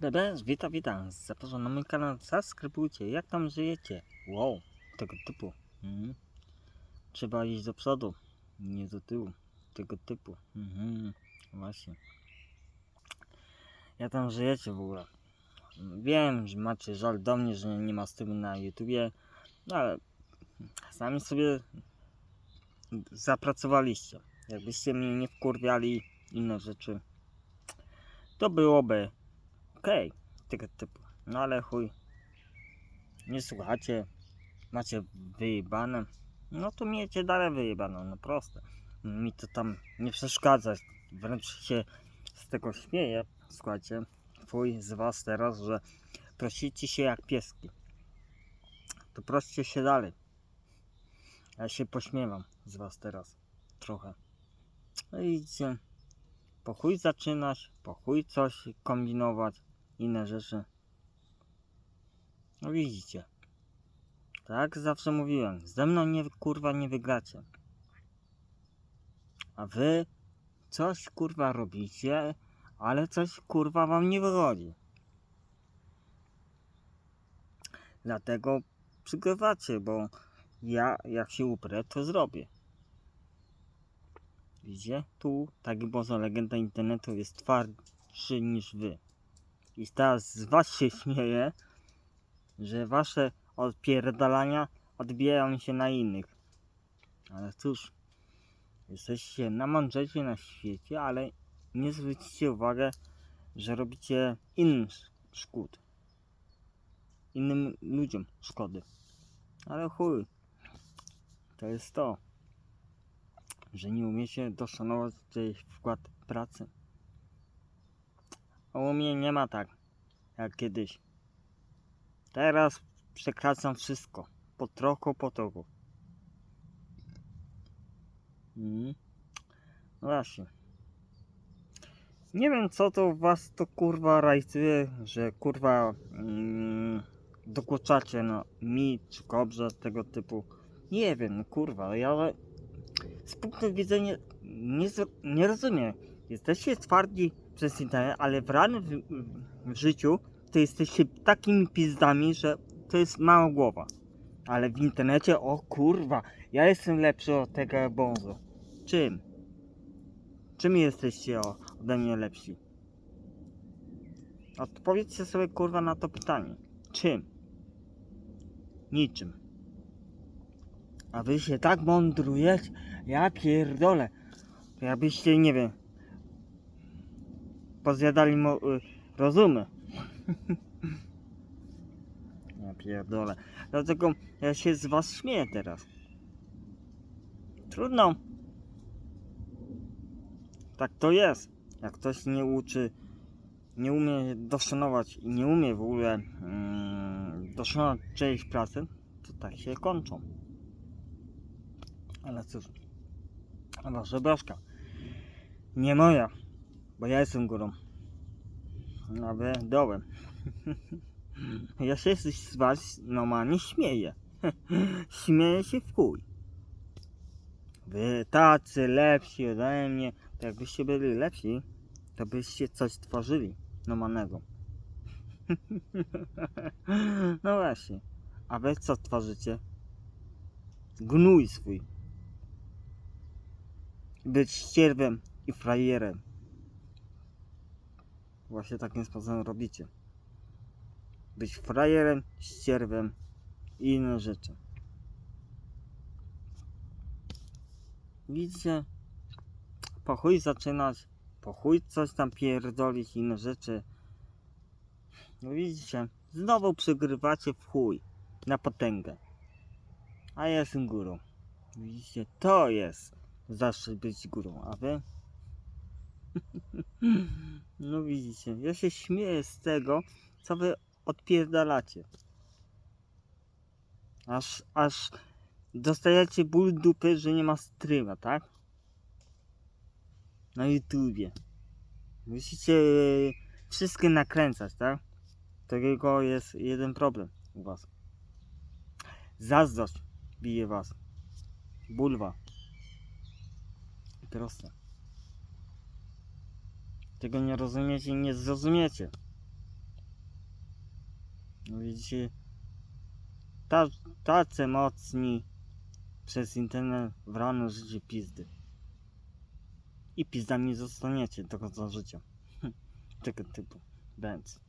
Dobra, witam, witam. Zapraszam na mój kanał. Subskrybujcie. Jak tam żyjecie? Wow, tego typu. Mhm. Trzeba iść do przodu, nie do tyłu. Tego typu. Mhm. Właśnie. Jak tam żyjecie w ogóle? Wiem, że macie żal do mnie, że nie ma streamu na YouTubie, no ale sami sobie zapracowaliście. Jakbyście mnie nie wkurwiali, inne rzeczy, to byłoby okej, tego typu. No ale chuj, nie słuchacie, macie wyjebane, no to miejcie dalej wyjebane, no proste. Mi to tam nie przeszkadza, wręcz się z tego śmieję. Słuchajcie, fuj z was teraz, że prosicie się jak pieski. To proście się dalej. Ja się pośmiewam z was teraz trochę. No i widzicie, po chuj zaczynać, po chuj coś kombinować, inne rzeczy. No widzicie. Tak zawsze mówiłem, ze mną nie kurwa nie wygracie. A wy coś kurwa robicie, ale coś kurwa wam nie wychodzi. Dlatego przygrywacie, bo ja jak się uprę, to zrobię. Widzicie? Tu taki bozo legenda internetu jest twardszy niż wy. I teraz z was się śmieję, że wasze odpierdalania odbijają się na innych. Ale cóż, jesteście namądrzejsi na świecie, ale nie zwrócicie uwagę, że robicie innym sz- szkód. Innym ludziom szkody. Ale chuj, to jest to że nie umiecie doszanować czyjś wkład pracy. U mnie nie ma tak, jak kiedyś. Teraz przekraczam wszystko, po trochu, po trochu. Mhm. No właśnie. Nie wiem co to was to kurwa rajcuje, że kurwa mm, dokuczacie no mi czy kobrze tego typu. Nie wiem, kurwa, ja z punktu widzenia nie, nie rozumiem. Jesteście twardzi przez internet, ale w realnym w, życiu to jesteście takimi pizdami, że to jest mała głowa. Ale w internecie, o kurwa, ja jestem lepszy od tego bonzo. Czym? Czym jesteście o, ode mnie lepsi? Odpowiedzcie sobie kurwa na to pytanie. Czym? Niczym. A wy się tak mądrujecie, ja pierdolę. Jakbyście, nie wiem, pozjadali mo- y, rozumy. ja pierdolę. Dlatego ja się z was śmieję teraz. Trudno. Tak to jest. Jak ktoś nie uczy, nie umie doszanować i nie umie w ogóle mm, doszanować czyjejś pracy, to tak się kończą. Ale cóż, a wasza blaszka. Nie moja, bo ja jestem górą. A wy dołem. ja się z was normalnie śmieję. śmieję się w chuj. Wy tacy lepsi ode mnie, to jakbyście byli lepsi, to byście coś tworzyli normalnego. no właśnie. A wy co tworzycie? Gnój swój być ścierwem i frajerem. Właśnie takim sposobem robicie. Być frajerem, ścierwem i inne rzeczy. Widzicie? Po chuj zaczynać, po chuj coś tam pierdolić, inne rzeczy. No widzicie? Znowu przygrywacie w chuj. Na potęgę. A ja jestem górą. Widzicie? To jest zawsze być górą, a wy? No widzicie, ja się śmieję z tego, co wy odpierdalacie. Aż, aż dostajecie ból dupy, że nie ma streama, tak? Na YouTubie. Musicie wszystkie nakręcać, tak? Tego jest jeden problem u was. Zazdrość bije was. Bulwa. Proste. Tego nie rozumiecie i nie zrozumiecie. No Widzicie, ta, tacy mocni przez internet w rano życie pizdy. I pizdami zostaniecie do końca życia. Tego typu. Bęc.